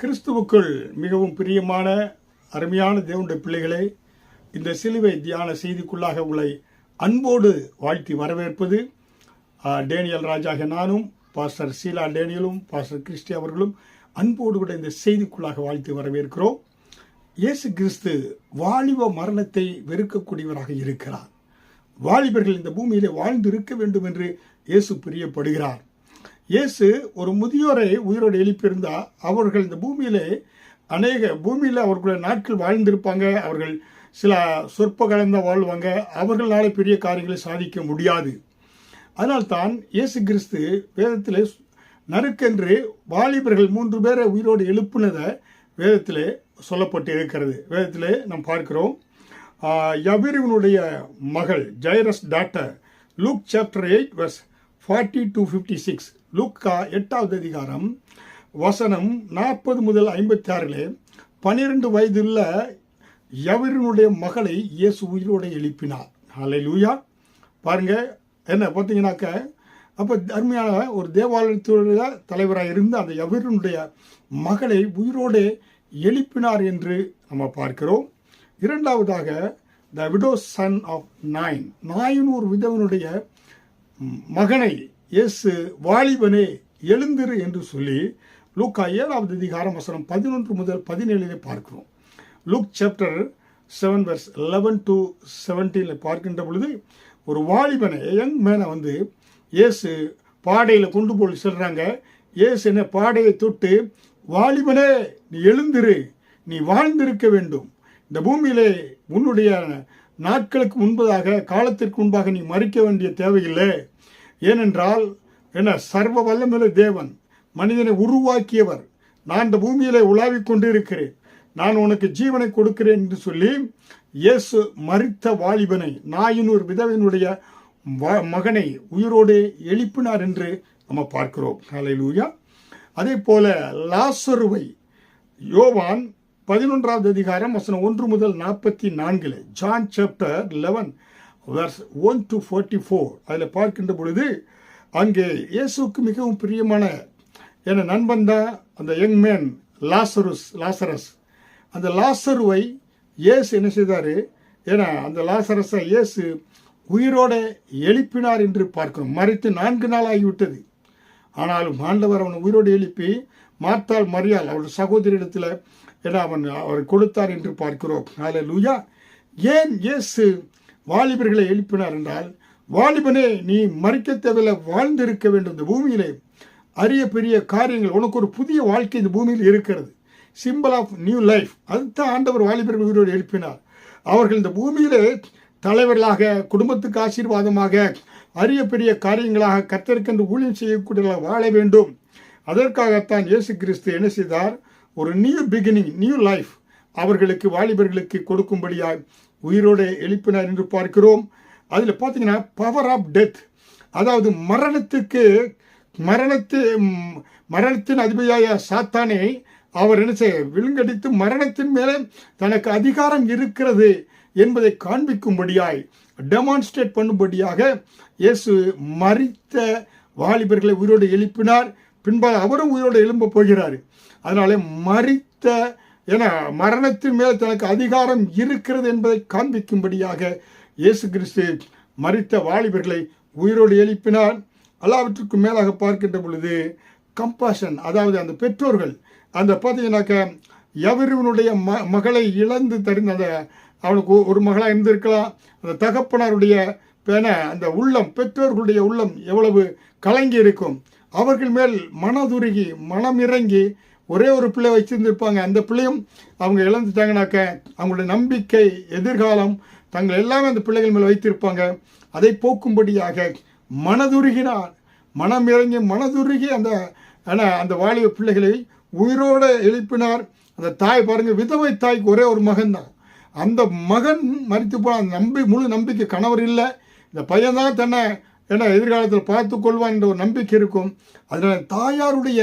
கிறிஸ்துவுக்குள் மிகவும் பிரியமான அருமையான தேவனுடைய பிள்ளைகளே இந்த சிலுவை தியான செய்திக்குள்ளாக உங்களை அன்போடு வாழ்த்தி வரவேற்பது டேனியல் ராஜாக நானும் பாஸ்டர் சீலா டேனியலும் பாஸ்டர் கிறிஸ்டி அவர்களும் அன்போடு கூட இந்த செய்திக்குள்ளாக வாழ்த்தி வரவேற்கிறோம். இயேசு கிறிஸ்து வாலிப மரணத்தை வெறுக்கக்கூடியவராக இருக்கிறார். வாலிபர்கள் இந்த பூமியிலே வாழ்ந்து இருக்க வேண்டும் என்று இயேசு பிரியப்படுகிறார். இயேசு ஒரு முதியோரை உயிரோடு எழுப்பியிருந்தால் அவர்கள் இந்த பூமியிலே அநேக பூமியில் அவர்களுடைய நாட்கள் வாழ்ந்திருப்பாங்க அவர்கள் சில சொற்ப கலந்த வாழ்வாங்க அவர்களால் பெரிய காரியங்களை சாதிக்க முடியாது. அதனால்தான் இயேசு கிறிஸ்து வேதத்தில் நறுக்கென்று வாலிபர்கள் மூன்று பேரை உயிரோடு எழுப்புனதை வேதத்தில் சொல்லப்பட்டு இருக்கிறது. வேதத்தில் நாம் பார்க்கிறோம் யபிரிவனுடைய மகள் Jairus daughter Luke chapter eight verse forty to fifty six. லூக்கா எட்டாவது அதிகாரம் வசனம் நாற்பது முதல் ஐம்பத்தி ஆறிலே பன்னிரெண்டு வயதுள்ள எவரினுடைய மகளை இயேசு உயிரோடு எழுப்பினார். ஹலை லூயா பாருங்க என்ன பார்த்தீங்கன்னாக்க அப்போ அருமையான ஒரு தேவாலயத்துடைய தலைவராக இருந்த அந்த எவரினுடைய மகளை உயிரோடு எழுப்பினார் என்று நம்ம பார்க்கிறோம். இரண்டாவதாக த விடோ சன் ஆஃப் நாயின் நாயின் ஒரு விதவனுடைய மகனை இயேசு வாலிபனே எழுந்திரு என்று சொல்லி லூக்கா ஏழாவது அதிகாரம் வசனம் பதினொன்று முதல் பதினேழிலே பார்க்கிறோம். Luke chapter seven verse eleven to செவன்டீனில் பார்க்கின்ற பொழுது ஒரு வாலிபனை யங் மேனை வந்து இயேசு பாடையில் கொண்டு போய் சொல்கிறாங்க இயேசு என்ன பாடையை தொட்டு வாலிபனே நீ எழுந்திரு நீ வாழ்ந்திருக்க வேண்டும். இந்த பூமியிலே உன்னுடைய நாட்களுக்கு முன்பதாக காலத்திற்கு முன்பாக நீ மறிக்க வேண்டிய தேவையில்லை. ஏனென்றால் என்ன சர்வ வல்லமில்ல தேவன் மனிதனை உருவாக்கியவர். நான் இந்த பூமியிலே உலாவிக் கொண்டிருக்கிறேன். நான் உனக்கு ஜீவனை கொடுக்கிறேன் என்று சொல்லி இயேசு மறித்த வாலிபனை நாயினூர் விதவினுடைய வ- மகனை உயிரோடு எழுப்பினார் என்று நம்ம பார்க்கிறோம். ஹalleluya. அதே போல லாசருவை யோவான் பதினொன்றாவது அதிகாரம் வசனம் ஒன்று முதல் நாற்பத்தி நான்கில் John chapter eleven one to forty four அதில் பார்க்கின்ற பொழுது அங்கே இயேசுக்கு மிகவும் பிரியமான என நண்பன் தான் அந்த யங் மேன் லாசருஸ் லாசரஸ். அந்த லாசருவை இயேசு என்ன செய்தார்? ஏன்னா அந்த லாசரஸை இயேசு உயிரோட எழுப்பினார் என்று பார்க்கிறோம். மறைத்து நான்கு நாள் ஆகிவிட்டது. ஆனாலும் ஆண்டவர் அவனை உயிரோடு எழுப்பி மார்த்தாள் மரியாள் அவருடைய சகோதரிடத்தில் என்ன அவன் அவர் கொடுத்தார் என்று பார்க்கிறோம். அதில் லூயா ஏன் இயேசு வாலிபர்களை எழுப்பினார் என்றால் வாலிபனே நீ மறிக்க தேவையில்லை வாழ்ந்திருக்க வேண்டும். இந்த பூமியிலே அரிய பெரிய காரியங்கள் உனக்கு ஒரு புதிய வாழ்க்கை இந்த பூமியில் இருக்கிறது. சிம்பிள் ஆஃப் நியூ லைஃப் அதுதான் ஆண்டவர் வாலிபர்கள் உயிரோடு எழுப்பினார். அவர்கள் இந்த பூமியிலே தலைவர்களாக குடும்பத்துக்கு ஆசீர்வாதமாக அரிய பெரிய காரியங்களாக கத்தருக்கென்று ஊழியம் செய்யக்கூடிய வாழ வேண்டும். அதற்காகத்தான் இயேசு கிறிஸ்து என்ன செய்தார்? ஒரு நியூ பிகினிங் நியூ லைஃப் அவர்களுக்கு வாலிபர்களுக்கு கொடுக்கும்படியாக உயிரோடு எழுப்பினார் என்று பார்க்கிறோம். அதில் பார்த்தீங்கன்னா பவர் ஆஃப் டெத் அதாவது மரணத்துக்கு மரணத்து மரணத்தின் அதிபதியாய சாத்தானை அவர் என்ன செய்ய விழுங்கடித்து மரணத்தின் மேலே தனக்கு அதிகாரம் இருக்கிறது என்பதை காண்பிக்கும்படியாய் டெமான்ஸ்ட்ரேட் பண்ணும்படியாக இயேசு மறித்த வாலிபர்களை உயிரோடு எழுப்பினார். பின்பாக அவரும் உயிரோடு எழும்ப போகிறார். அதனாலே மறித்த என மரணத்தின் மேல் தனக்கு அதிகாரம் இருக்கிறது என்பதை காண்பிக்கும்படியாக இயேசு கிறிஸ்து மறித்த வாலிபர்களை உயிரோடு எழுப்பினார். எல்லாவற்றுக்கும் மேலாக பார்க்கின்ற பொழுது கம்பாஷன் அதாவது அந்த பெற்றோர்கள் அந்த பார்த்தீங்கன்னாக்க எவருவனுடைய ம மகளை இழந்து தருந்த அந்த அவனுக்கு ஒரு மகளாக இருந்திருக்கலாம். அந்த தகப்பனாருடைய பேன அந்த உள்ளம் பெற்றோர்களுடைய உள்ளம் எவ்வளவு கலங்கி இருக்கும். அவர்கள் மேல் மனதுருகி மனம் இறங்கி ஒரே ஒரு பிள்ளை வச்சுருந்துருப்பாங்க அந்த பிள்ளையும் அவங்க இழந்துட்டாங்கனாக்க அவங்களுடைய நம்பிக்கை எதிர்காலம் தங்கள் எல்லாமே அந்த பிள்ளைகள் மேலே வைத்திருப்பாங்க. அதை போக்கும்படியாக மனதுருகினார். மனம் இறங்கி மனதுருகி அந்த ஆனா, அந்த வாலிப பிள்ளைகளை உயிரோடு எழுப்பினார். அந்த தாய் பாருங்கள் விதவை தாய்க்கு ஒரே ஒரு மகன் தான். அந்த மகன் மறித்து போன அந்த நம்பி முழு நம்பிக்கை கணவர் இல்லை. இந்த பையன்தான் தன்னை ஏன்னா எதிர்காலத்தில் பார்த்து கொள்வான் என்ற ஒரு நம்பிக்கை இருக்கும். அதனால் தாயாருடைய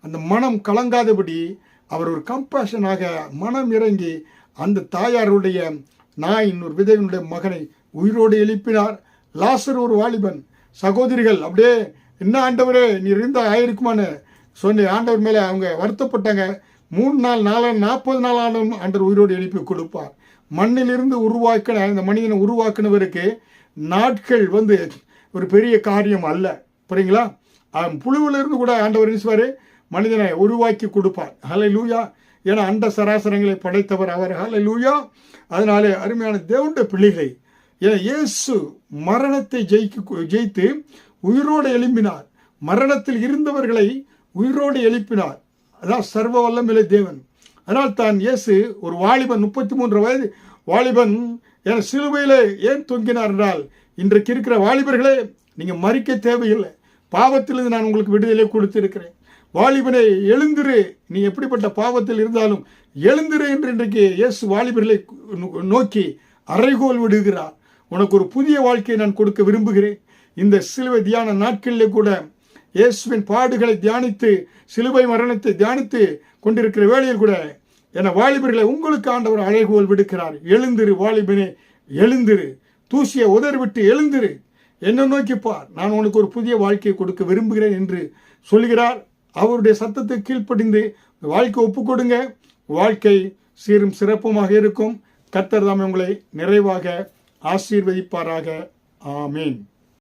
அந்த மனம் கலங்காதபடி அவர் ஒரு கம்பேஷனாக மனம் இறங்கி அந்த தாயாருடைய நாய் இன்னொரு விதவினுடைய மகனை உயிரோடு எழுப்பினார். லாசர் ஒரு வாலிபன். சகோதரிகள் அப்படியே என்ன ஆண்டவரே நீ இருந்தால் ஆயிருக்குமான்னு? சொல்லி ஆண்டவர் மேலே அவங்க வருத்தப்பட்டாங்க. மூணு நாள் நாலு நாற்பது நாள் ஆண்டும் ஆண்டவர் உயிரோடு எழுப்பி கொடுப்பார். மண்ணிலிருந்து உருவாக்கின இந்த மனிதனை உருவாக்கினவருக்கு நாட்கள் வந்து ஒரு பெரிய காரியம் அல்ல. புரியுங்களா? புழுவிலிருந்து கூட ஆண்டவர் ஈஸ்வரே மனிதனை உருவாக்கி கொடுப்பார். ஹலை லூயா ஏன்னா அண்ட சராசரங்களை படைத்தவர் அவர். ஹலை லூயா அதனாலே அருமையான தேவண்ட பிள்ளைகளை ஏன்னா இயேசு மரணத்தை ஜெயிக்க ஜெயித்து உயிரோடு எழும்பினார். மரணத்தில் இருந்தவர்களை உயிரோடு எழுப்பினார். அதான் சர்வ வல்லமில்லை தேவன். அதனால் தான் இயேசு ஒரு வாலிபன் முப்பத்தி மூன்று வயது வாலிபன் என சிலுவையில் ஏன் தொங்கினார் என்றால் இன்றைக்கு இருக்கிற வாலிபர்களே நீங்கள் மறிக்க தேவையில்லை. பாவத்திலிருந்து நான் உங்களுக்கு விடுதலை கொடுத்திருக்கிறேன். வாலிபனை எழுந்திரு. நீ எப்படிப்பட்ட பாவத்தில் இருந்தாலும் எழுந்திரு என்று இன்றைக்கு இயேசு வாலிபர்களை நோக்கி அறைகோல் விடுகிறார். உனக்கு ஒரு புதிய வாழ்க்கையை நான் கொடுக்க விரும்புகிறேன். இந்த சிலுவை தியான நாட்களிலே கூட இயேசுவின் பாடுகளை தியானித்து சிலுவை மரணத்தை தியானித்து கொண்டிருக்கிற வேளையில் கூட என வாலிபர்களை உங்களுக்கு ஆண்டவர் அழைகோல் விடுக்கிறார். எழுந்திரு வாலிபனே எழுந்திரு. தூசியை உதறிவிட்டு எழுந்திரு. என்ன நோக்கி பார் நான் உனக்கு ஒரு புதிய வாழ்க்கையை கொடுக்க விரும்புகிறேன் என்று சொல்கிறார் அவருடைய சத்தத்தை கீழ்ப்படிந்து வாழ்க்கை ஒப்பு கொடுங்க வாழ்க்கை சீரும் சிறப்புமாக இருக்கும். கத்தர் தாமே உங்களை நிறைவாக ஆசீர்வதிப்பாராக. ஆமீன்.